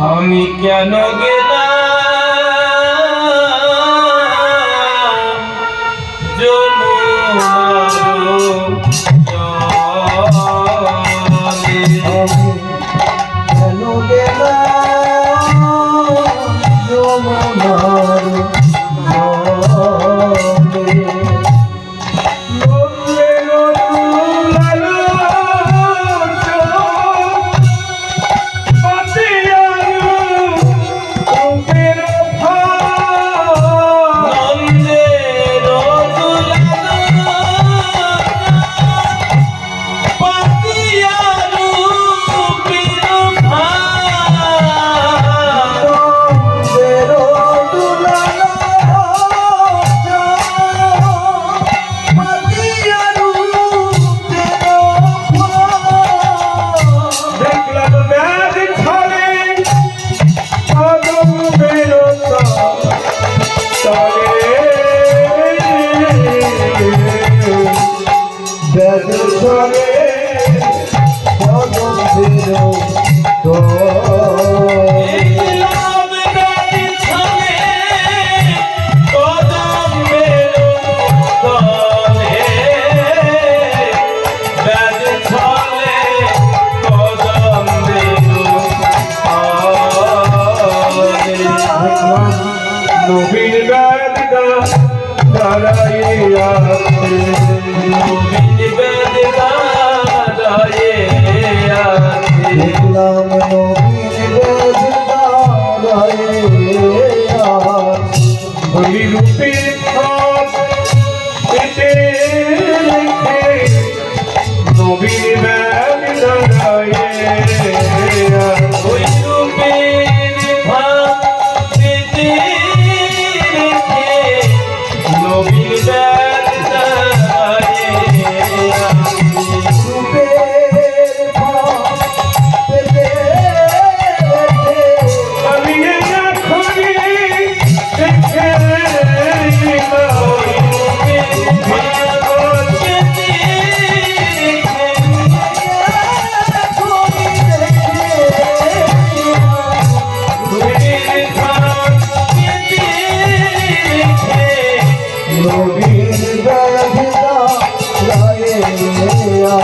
আমি কেন গেলাম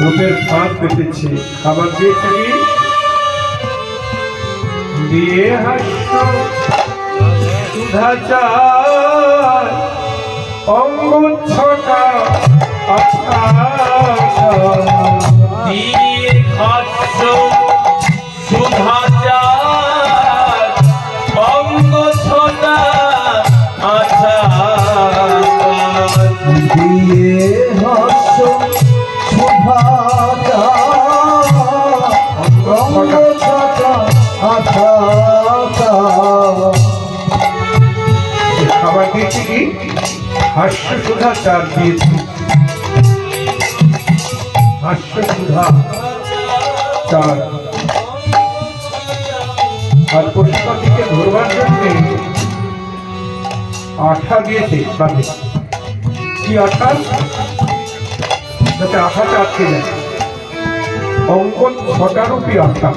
রূপের ফাঁক পেতেছে খাবার দিয়েছে কি? দিয়ে হাস্য অঙ্গ ছটা। আচ্ছা। চার দিয়েছি। হাস্য সুধা আর পশুপাখিকে ধরবার জন্য আঠা দিয়েছে বাঘে কি আঠা? যাতে আঠাটা আটকে যায়। অঙ্কন ছটা রূপী আঠা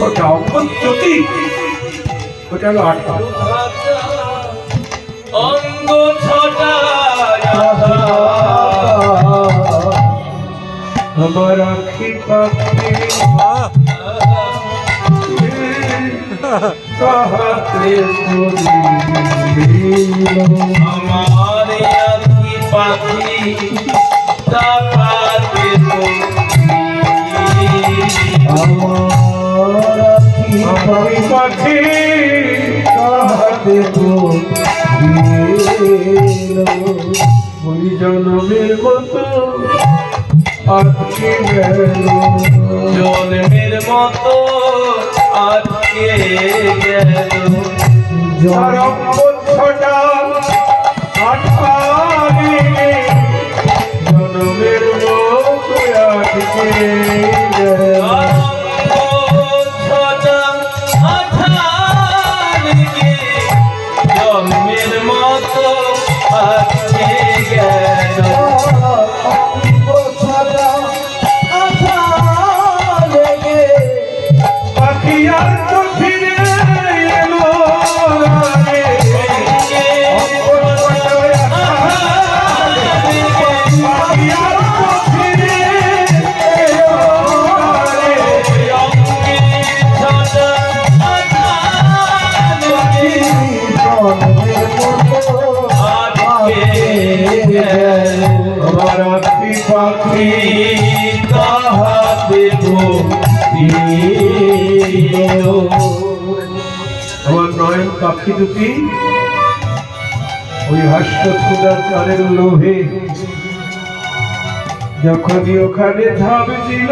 ছটা, অঙ্কন জ্যোতি ওটা হলো আঠা অঙ্গ ছটা আমার আখি পাখি। কাহাতে আমার আখি পাখি তাকাতে আমার আখি পাখি। কাহাতে ওই জনমের মতো আজকে জন্মের মতো আজকে গেল জনমের মতো আজকে গেল। আমার নয়ন পাখি দুটি। ওই হাস্য ক্ষুদার কানের লোভে যখনই ওখানে ঝাঁপ দিল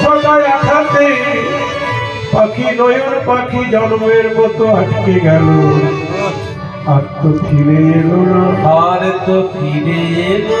ছটায় আঘাতে পাখি নয়ন পাখি জন্মের মতো আটকে গেল। আর তো ফিরে এলো না। আর তো ফিরে এলো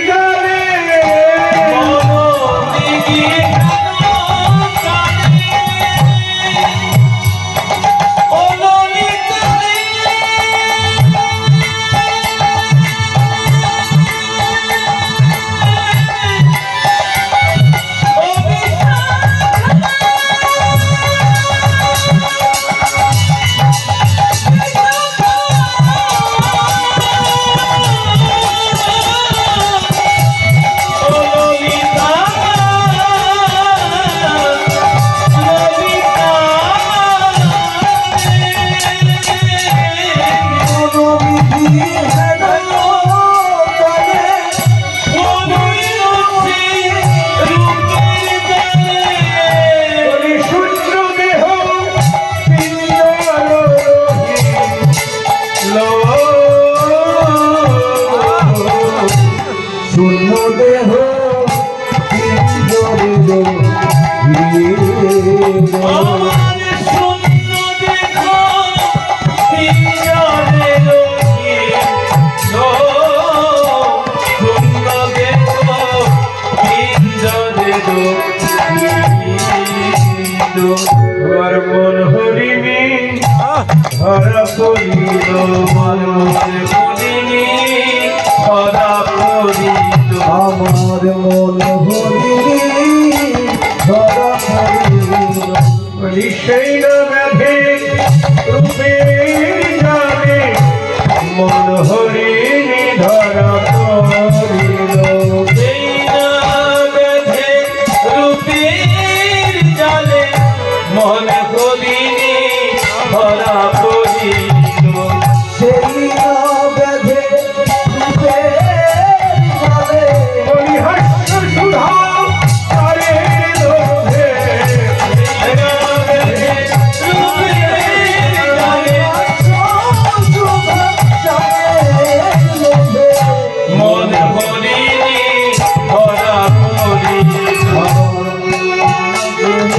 মন হরিণী ধরা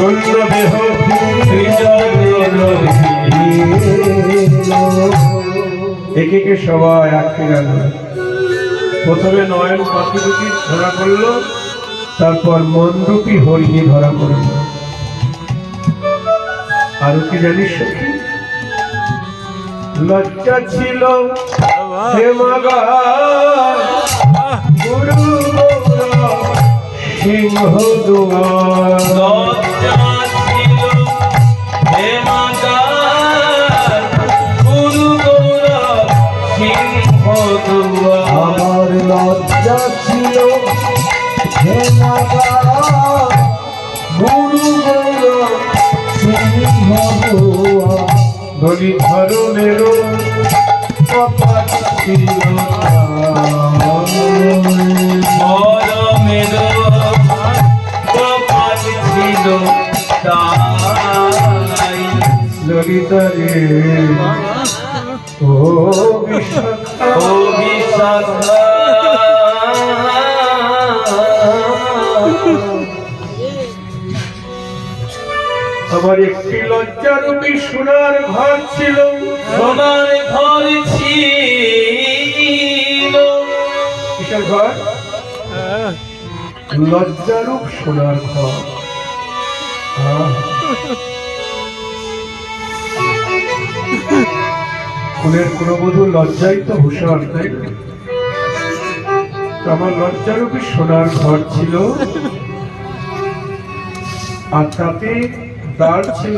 দেহ একে সবাই আটকে গেল। প্রথমে নয়ন পাখি দুটি ধরা পড়ল, তারপর মন মনরূপী হরিণী ধরা পড়ল। আর কি জানিস সখী? লজ্জা ছিল হেমাগা গুরু সিংহ দুয়ার। ধরনেরও ছিল মরমের কপাল ছিল তাই ললিতা ও বিশাখা ও বিশাখা আমার একটি লজ্জারূপী সোনার ঘর ছিল। সোনার ঘর ছিল। কিসের ঘর? লজ্জারূপ সোনার ঘর। ফুলের কোনো বধু লজ্জাই তো ভূষণ তাই? আমার লজ্জারূপী সোনার ঘর ছিল। আর তাতে দ্বার ছিল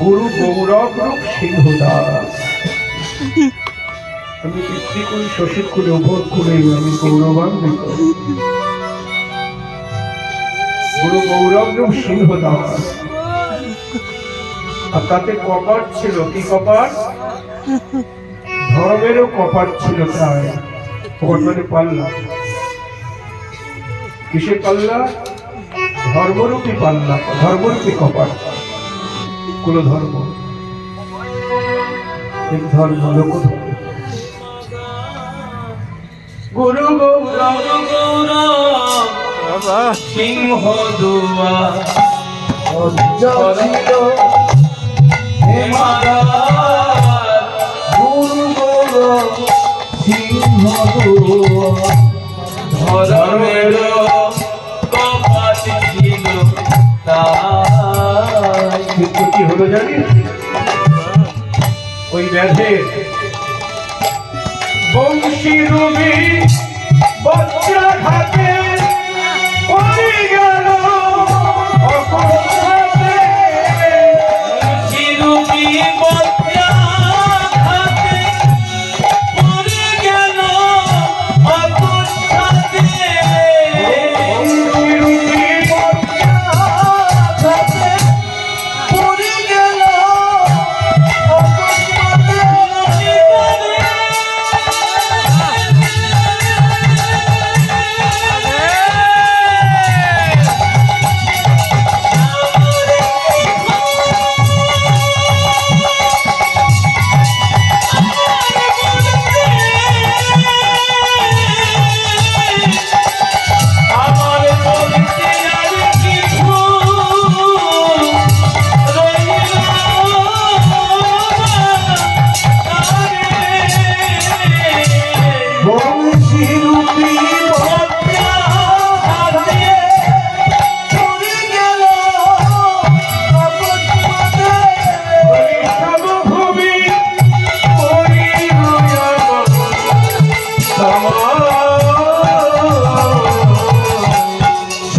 গুরু গৌরব রূপ সিংহ দাস। আমি পিতৃকুল কুলে, উভয় কুলে আমি গৌরবান্বিত। গুরু গৌরব রূপ সিংহ দাস। আর তাতে কপাট ছিল, কি কপাট? ধর্মেরও কপাট ছিল তাই। কপাট মানে পাল্লা। কিসে পাল্লা? ধর্মরূপী পাল্লা ধর্মরূপী কপাট কুল ধর্ম? এক ধর্ম লোক ধর্ম গুরু গৌরব গৌরব সিংহ দুয়া। গুরু গৌরব সিংহ দুয়া। ধর্মের কপাল কি হলো জানিস? ওই ব্যাধের বংশী রুবি বজ্রাঘাতে পড়ে গেল।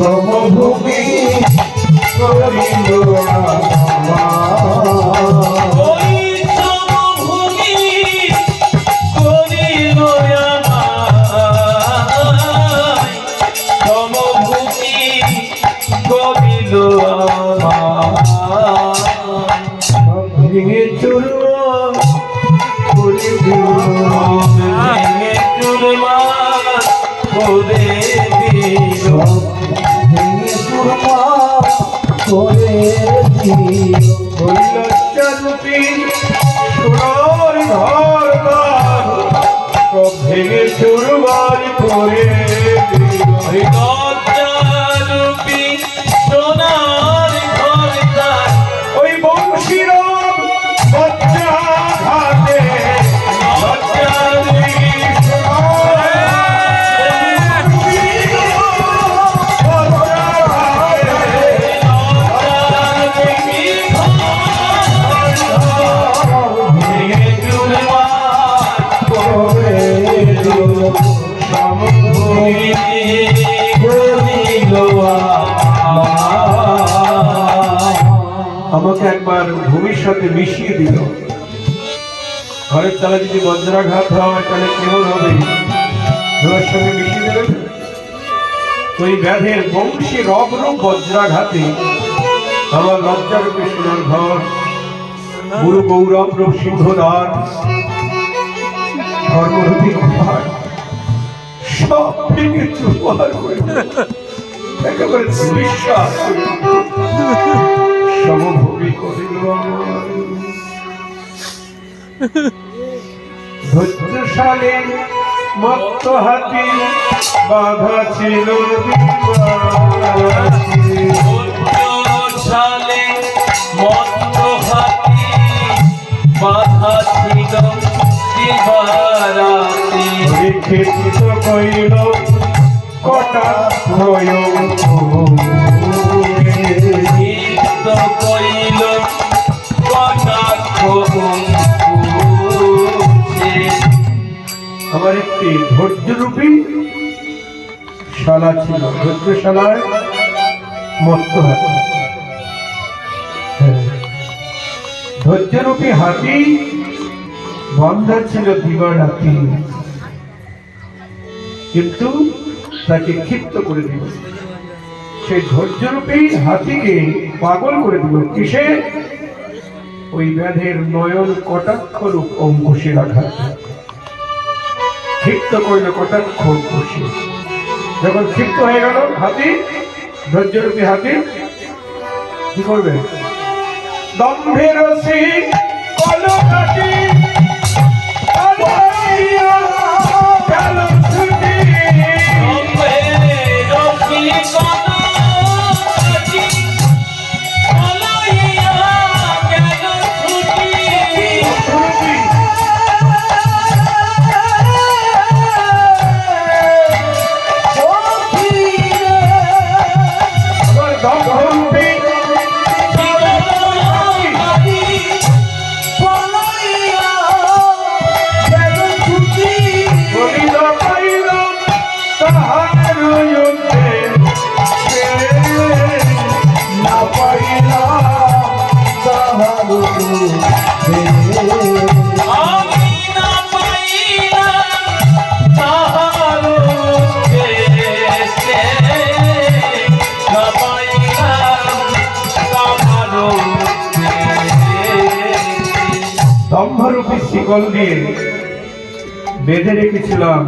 সমভূমি করিল ভূমির সাথে মিশিয়ে দিল। ঘরের তলা যদি বজ্রাঘাত হয়, তাহলে কেমন হবে? সঙ্গে মিশিয়ে ওই ব্যাধের বজ্রাঘাতে আমার সোনার ঘর, গুরু গৌরব সিংহদার ধর্মরূপী ঘর সব ভেঙে চুরমার করে একেবারে বিশ্বাস আমার। ধৈর্যশালী মত্ত হাতি বাধা ছিল বিবাদে। মত্ত হাতি বাধা ছিল দিবারাতি কইল কটা কইল কটাক্ষ অঙ্কুশে। আমার একটি ধৈর্যরূপী শালা ছিল ধৈর্যশালায় মত্ত হাতি। হ্যাঁ। ধৈর্যরূপী হাতি বন্ধা ছিল কিন্তু তাকে ক্ষিপ্ত করে দিল। সেই ধৈর্যরূপী হাতিকে পাগল করে দিল। কিসে? ওই ব্যাধের নয়ন কটাক্ষ রূপ অঙ্কুশের আঘাত ক্ষিপ্ত করল কটাক্ষ অঙ্কুশে। যখন ক্ষিপ্ত হয়ে গেল, হাতি, ধৈর্যরূপী হাতি, কি করবে? দম্ভের সিং কলকাটি শিকল বেঁধে রেখেছিলাম,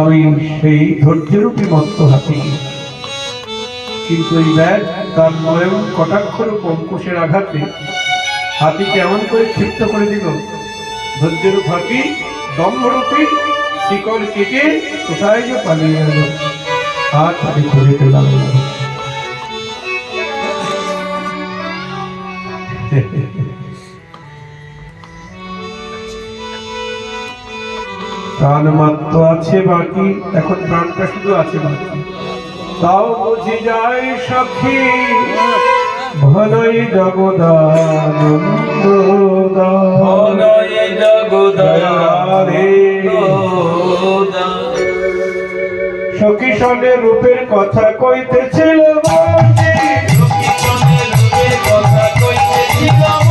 আমি সেই ধৈর্যরূপী মত্ত হাতি। কিন্তু এই ব্যাগ তার নয়ন কটাক্ষরূপ অঙ্কুশের আঘাতে হাতি কেমন করে ক্ষিপ্ত করে দিল, ধৈর্যরূপ হাতি দম্ভরূপী শিকল কেটে কোথায় যে পালিয়ে গেল আর তাকে খুঁজে লাগল প্রাণ মাত্র আছে বাকি, এখন প্রাণটা শুধু আছে বাকি। তাও বুঝি যায় সখী ভালোই সখী সনে রূপের কথা কইতেছিল বলছি আনন্দে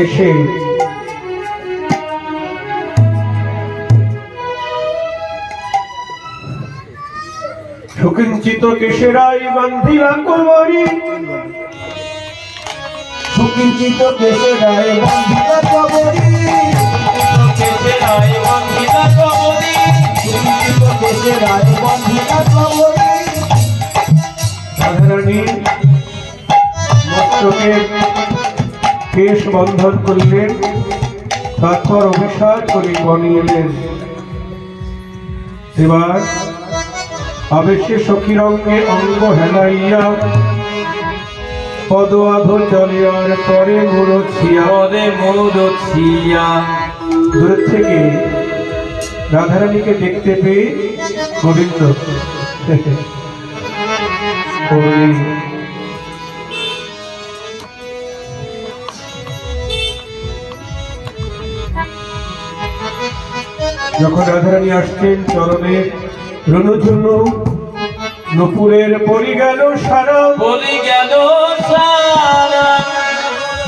এসে সুকিঞ্চিত কেশেরাই বান্ধিলা কুমারী। সুকিঞ্চিত কেশে গায়ে বন্ধিলা বন্ধিলা কবরী মস্তকে কেশ বন্ধন করলেন তারপর অভিসার করে বনে এলেন। এবার আবেশে সখীর অঙ্গে অঙ্গ হেলাইয়া পদ আধো চলিয়ার পরে মুরছিয়া পদে মোদছিয়া দূর থেকে রাধারানীকে দেখতে পেয়ে গোবিন্দ। যখন রাধারানী আসছেন চরণে রণঝুনু নপুরের পরি গেল সারা। বলি গেল সারা।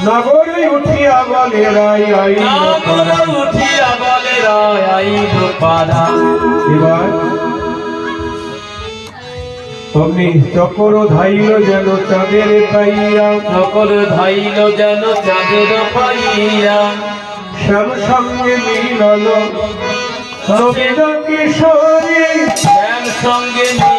নগরে উঠিয়া বলে রাই আই নাগর উঠিয়া বলে রায় আইব পারা এবার অগ্নি চকর ধাইল যেন চাঁদের পাইয়া। চকর ধাইল যেন চাঁদের পাইয়া। শ্যাম সঙ্গে মিলল নবীন কিশোরী সঙ্গে মিলন